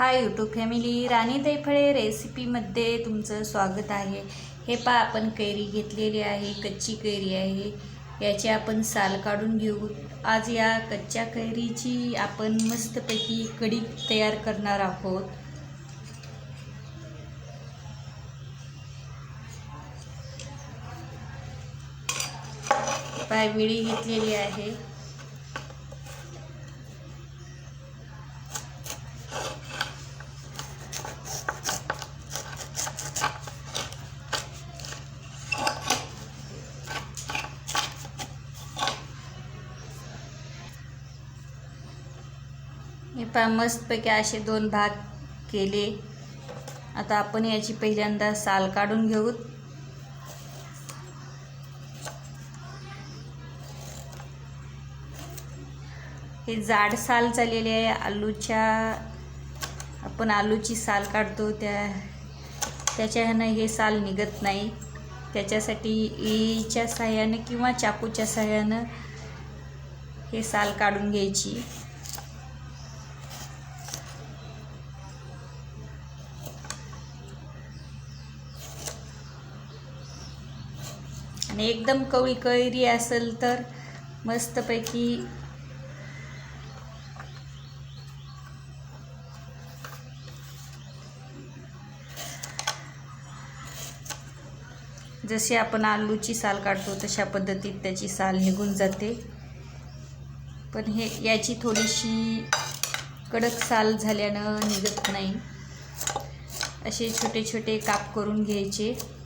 Hi YouTube family राणी दैफळे रेसिपीमध्ये तुमचं स्वागत आहे. हे पा आपण कैरी घेतलेली आहे कच्ची कैरी आहे. याची आपण साल काढून घेऊ. आज या कच्च्या कैरीची आपण मस्तपैकी कढी तयार करणार आहोत. पायविळी घेतलेली आहे. पा मस्तपैकी असे दोन भाग केले. आता आपण याची पहिल्यांदा साल काढून घेऊ हे जाड साल चाललेली आहे. आलूच्या आपण आलूची साल काढतो. त्या त्याच्या ह्यानं हे साल निघत नाही. त्याच्यासाठी ईच्या सहाय्यानं किंवा चाकूच्या सहाय्यानं हे साल काढून घ्यायची. आणि एकदम कवळी कैरी असेल तर मस्तपैकी जशी आपण आलूची साल काढतो तशा पद्धतीत त्याची साल निघून जाते. पण हे याची थोडीशी कडक साल झाल्यानं निघत नाही. असे छोटे छोटे काप करून घ्यायचे.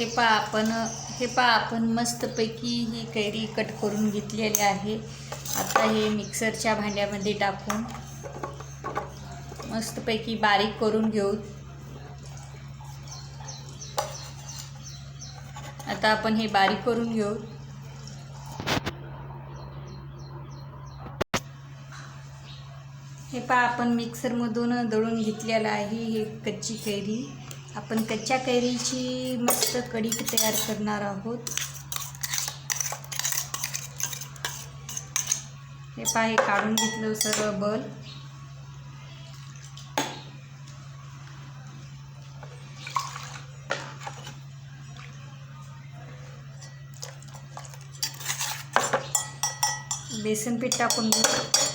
हे पा आपण हे पा आपण मस्तपैकी ही कैरी कट करून घेतलेली आहे. आता हे मिक्सरच्या भांड्यामध्ये टाकून मस्तपैकी बारीक करून घेऊ. आता आपण हे बारीक करून घेऊ. हे पा आपण मिक्सरमधून दळून घेतलेलं आहे हे कच्ची कैरी. आपण कच्च्या कैरीची मस्त कढी तयार करणार आहोत. हे पहा हे काढून घेतलं सर्व बल. बेसन पीठ टाकून घेऊ.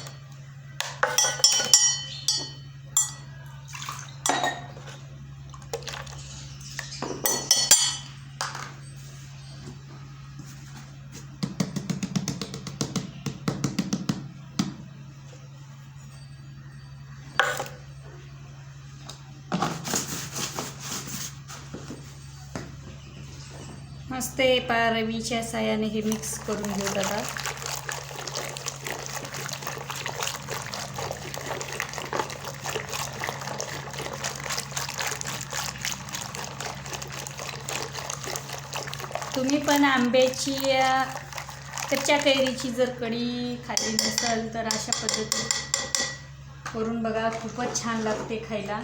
मस्ते पारवीच्या पा रवीच्या साह्याने हे मिक्स करून घेऊ आता तुम्ही पण आंब्याची कच्च्या कैरीची जर कढी खाल्ली नसेल तर अशा पद्धती करून बघा खूपच छान लागते खायला.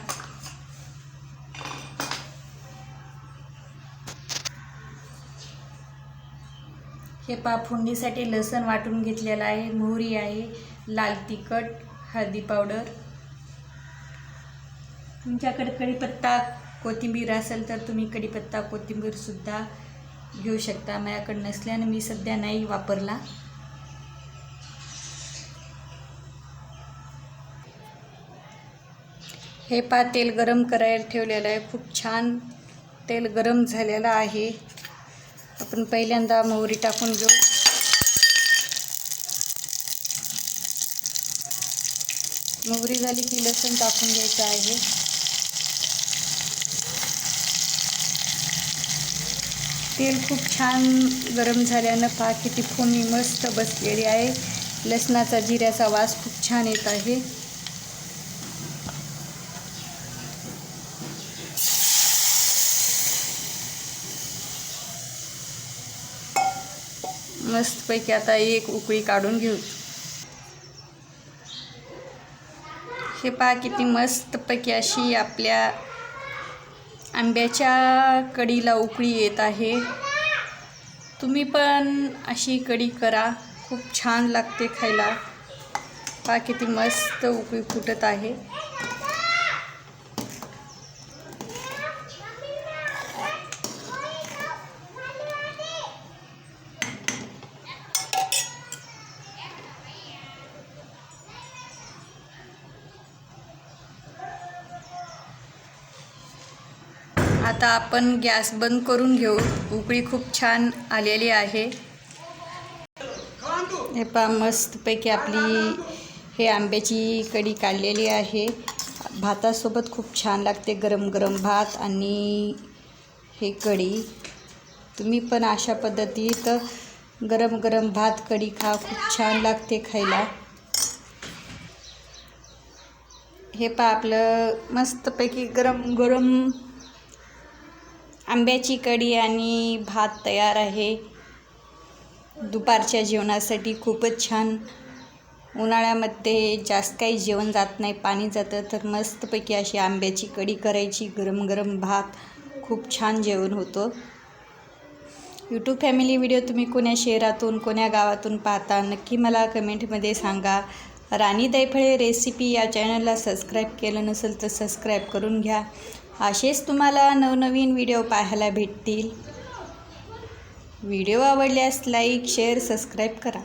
हे पा फोडणीसाठी लसण वाटून घेतलेलं आहे मोहरी आहे लाल तिखट हळदी पावडर. तुमच्याकडे कढीपत्ता कोथिंबीर असेल तर तुम्ही कढीपत्ता कोथिंबीरसुद्धा घेऊ शकता. माझ्याकडे नसल्यानं मी सध्या नाही वापरला. हे पा तेल गरम करायला ठेवलेलं आहे. खूप छान तेल गरम झालेलं आहे. आपण पहिल्यांदा मोहरी टाकून घेऊ. मोहरी झाली की लसूण टाकून घ्यायचं आहे. तेल खूप छान गरम झाल्यानं पहा किती फोमी मस्त बसलेली आहे. लसणाचा जिऱ्याचा वास खूप छान येत आहे. मस्तपैकी आता एक उकळी काढून घेऊ. हे पहा किती मस्तपैकी अशी आपल्या आंब्याच्या कडीला उकळी येत आहे. तुम्ही पण अशी कढी करा. खूप छान लागते खायला. पहा किती मस्त उकळी फुटत आहे. आता आपण गॅस बंद करून घेऊ. उकळी खूप छान आलेली आहे. हे पहा मस्तपैकी आपली हे आंब्याची कढी काढलेली आहे. भातासोबत खूप छान लागते गरम गरम भात आणि हे कढी. तुम्ही पण अशा पद्धतीत गरम गरम भात कढी खा खूप छान लागते खायला. हे पहा आपलं मस्तपैकी गरम गरम आंब्याची कढी आणि भात तयार आहे. दुपारच्या जेवणासाठी खूपच छान. उन्हाळ्यामध्ये जास्त काही जेवण जात नाही पाणी जातं तर मस्तपैकी अशी आंब्याची कढी करायची गरम गरम भात. खूप छान जेवण होतं. यूट्यूब फॅमिली व्हिडिओ तुम्ही कोण्या शहरातून कोण्या गावातून पाहता नक्की मला कमेंटमध्ये सांगा. राणी दैफळे रेसिपी या चॅनलला सबस्क्राईब केलं नसेल तर सबस्क्राईब करून घ्या. असेच तुम्हाला नवनवीन व्हिडिओ पाहायला भेटतील. व्हिडिओ आवडल्यास लाईक शेअर सबस्क्राईब करा.